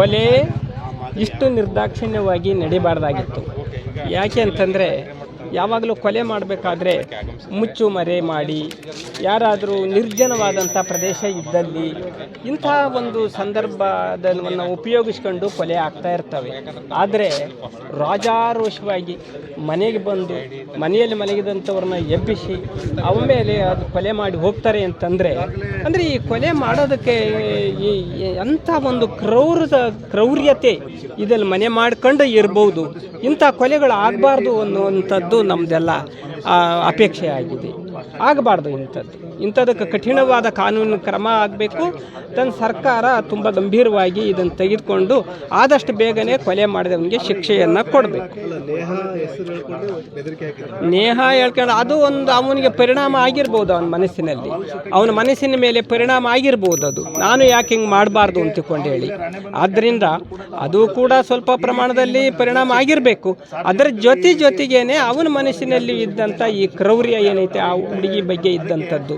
ಕೊಲೆ ಇಷ್ಟು ನಿರ್ದಾಕ್ಷಿಣ್ಯವಾಗಿ ನಡಿಬಾರ್ದಾಗಿತ್ತು. ಯಾಕೆ ಅಂತಂದರೆ ಯಾವಾಗಲೂ ಕೊಲೆ ಮಾಡಬೇಕಾದ್ರೆ ಮುಚ್ಚು ಮರೆ ಮಾಡಿ, ಯಾರಾದರೂ ನಿರ್ಜನವಾದಂಥ ಪ್ರದೇಶ ಇದ್ದಲ್ಲಿ ಇಂಥ ಒಂದು ಸಂದರ್ಭವನ್ನು ಉಪಯೋಗಿಸ್ಕೊಂಡು ಕೊಲೆ ಆಗ್ತಾ ಇರ್ತವೆ. ಆದರೆ ರಾಜಾರೋಷವಾಗಿ ಮನೆಗೆ ಬಂದು, ಮನೆಯಲ್ಲಿ ಮಲಗಿದಂಥವ್ರನ್ನ ಎಬ್ಬಿಸಿ ಮೇಲೆ ಅದು ಕೊಲೆ ಮಾಡಿ ಹೋಗ್ತಾರೆ ಅಂತಂದರೆ, ಅಂದರೆ ಈ ಕೊಲೆ ಮಾಡೋದಕ್ಕೆ ಈ ಅಂಥ ಒಂದು ಕ್ರೌರದ ಕ್ರೌರ್ಯತೆ ಇದಲ್ಲಿ ಮನೆ ಮಾಡ್ಕೊಂಡು ಇರ್ಬೋದು. ಇಂಥ ಕೊಲೆಗಳು ಆಗಬಾರ್ದು ಅನ್ನುವಂಥದ್ದು ನಮ್ಮದೆಲ್ಲ ಅಪೇಕ್ಷೆ ಆಗಿದೆ. ಆಗಬಾರ್ದು ಇಂಥದ್ದು. ಇಂಥದಕ್ಕೆ ಕಠಿಣವಾದ ಕಾನೂನು ಕ್ರಮ ಆಗಬೇಕು. ತನ್ನ ಸರ್ಕಾರ ತುಂಬ ಗಂಭೀರವಾಗಿ ಇದನ್ನು ತೆಗೆದುಕೊಂಡು ಆದಷ್ಟು ಬೇಗನೆ ಕೊಲೆ ಮಾಡಿದವನಿಗೆ ಶಿಕ್ಷೆಯನ್ನು ಕೊಡಬೇಕು. ನೇಹ ಹೇಳ್ಕೊಂಡು ಅದು ಒಂದು ಅವನಿಗೆ ಪರಿಣಾಮ ಆಗಿರ್ಬೋದು ಅವನ ಮನಸ್ಸಿನಲ್ಲಿ. ಅವನ ಮನಸ್ಸಿನ ಮೇಲೆ ಪರಿಣಾಮ ಆಗಿರ್ಬೋದು ಅದು. ನಾನು ಯಾಕೆ ಹಿಂಗೆ ಮಾಡಬಾರ್ದು ಅಂತ ತಿಳ್ಕೊಂಡು ಹೇಳಿ. ಆದ್ದರಿಂದ ಅದು ಕೂಡ ಸ್ವಲ್ಪ ಪ್ರಮಾಣದಲ್ಲಿ ಪರಿಣಾಮ ಆಗಿರಬೇಕು. ಅದರ ಜೊತೆ ಜೊತೆಗೇನೆ ಅವನ ಮನಸ್ಸಿನಲ್ಲಿ ಇದ್ದಂಥ ಈ ಕ್ರೌರ್ಯ ಏನೈತೆ, ಆ ಹುಡುಗಿ ಬಗ್ಗೆ ಇದ್ದಂಥದ್ದು.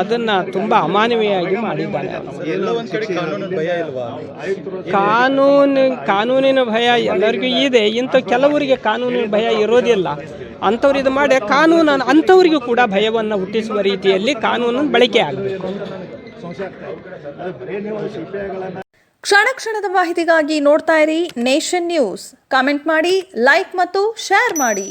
ಅದನ್ನು ತುಂಬ ಅಮಾನವೀಯವಾಗಿ ಮಾಡಿದ್ದಾನೆ ಕಾನೂನು, ಕಾನೂನಿನ ಭಯ ಎಲ್ಲರಿಗೂ ಇದೆ. ಇಂಥ ಕೆಲವರಿಗೆ ಕಾನೂನಿನ ಭಯ ಇರೋದಿಲ್ಲ. ಅಂಥವ್ರು ಇದು ಮಾಡಿ ಕಾನೂನು, ಅಂಥವರಿಗೂ ಕೂಡ ಭಯವನ್ನು ಹುಟ್ಟಿಸುವ ರೀತಿಯಲ್ಲಿ ಕಾನೂನು ಬಳಕೆ ಆಗಬೇಕು. ಕ್ಷಣ ಕ್ಷಣದ ಮಾಹಿತಿಗಾಗಿ ನೋಡ್ತಾ ಇರಿ ನೇಷನ್ ನ್ಯೂಸ್. ಕಾಮೆಂಟ್ ಮಾಡಿ, ಲೈಕ್ ಮತ್ತು ಶೇರ್ ಮಾಡಿ.